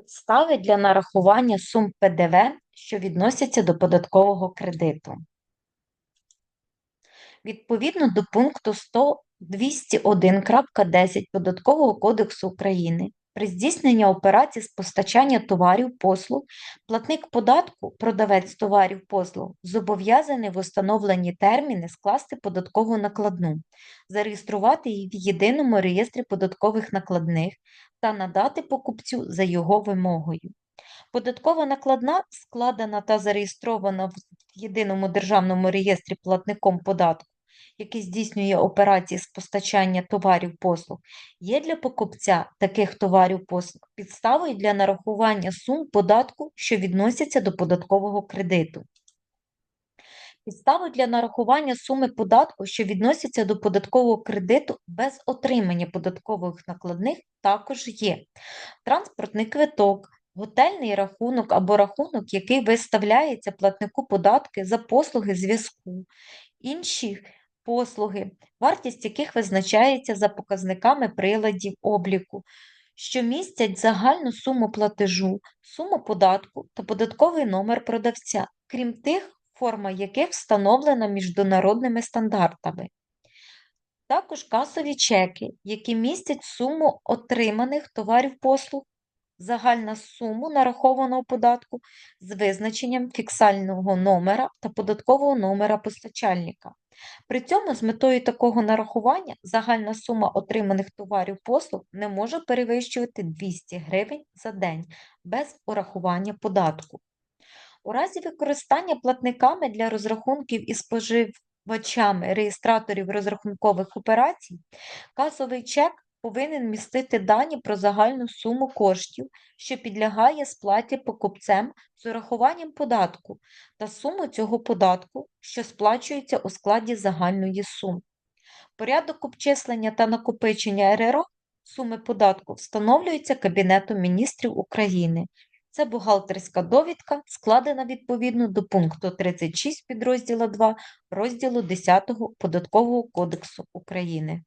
Підстави для нарахування сум ПДВ, що відносяться до податкового кредиту. Відповідно до пункту 100 201.10 Податкового кодексу України при здійсненні операцій з постачання товарів послуг платник податку, продавець товарів послуг зобов'язаний в установлені терміни скласти податкову накладну, зареєструвати її в єдиному реєстрі податкових накладних та надати покупцю за його вимогою. Податкова накладна складена та зареєстрована в єдиному державному реєстрі платником податку, який здійснює операції з постачання товарів послуг, є для покупця таких товарів послуг підставою для нарахування сум податку, що відносяться до податкового кредиту. Підставою для нарахування суми податку, що відносяться до податкового кредиту без отримання податкових накладних, також є транспортний квиток, готельний рахунок або рахунок, який виставляється платнику податки за послуги зв'язку, інші послуги, вартість яких визначається за показниками приладів обліку, що містять загальну суму платежу, суму податку та податковий номер продавця, крім тих, форма яких встановлена міжнародними стандартами. Також касові чеки, які містять суму отриманих товарів послуг, загальна сума нарахованого податку з визначенням фіксального номера та податкового номера постачальника. При цьому з метою такого нарахування загальна сума отриманих товарів послуг не може перевищувати 200 гривень за день без урахування податку. У разі використання платниками для розрахунків і споживачами реєстраторів розрахункових операцій, касовий чек повинен містити дані про загальну суму коштів, що підлягає сплаті покупцем з урахуванням податку та суму цього податку, що сплачується у складі загальної суми. Порядок обчислення та накопичення РРО суми податку встановлюється Кабінетом міністрів України. Це бухгалтерська довідка, складена відповідно до пункту 36 підрозділу 2 розділу 10 Податкового кодексу України.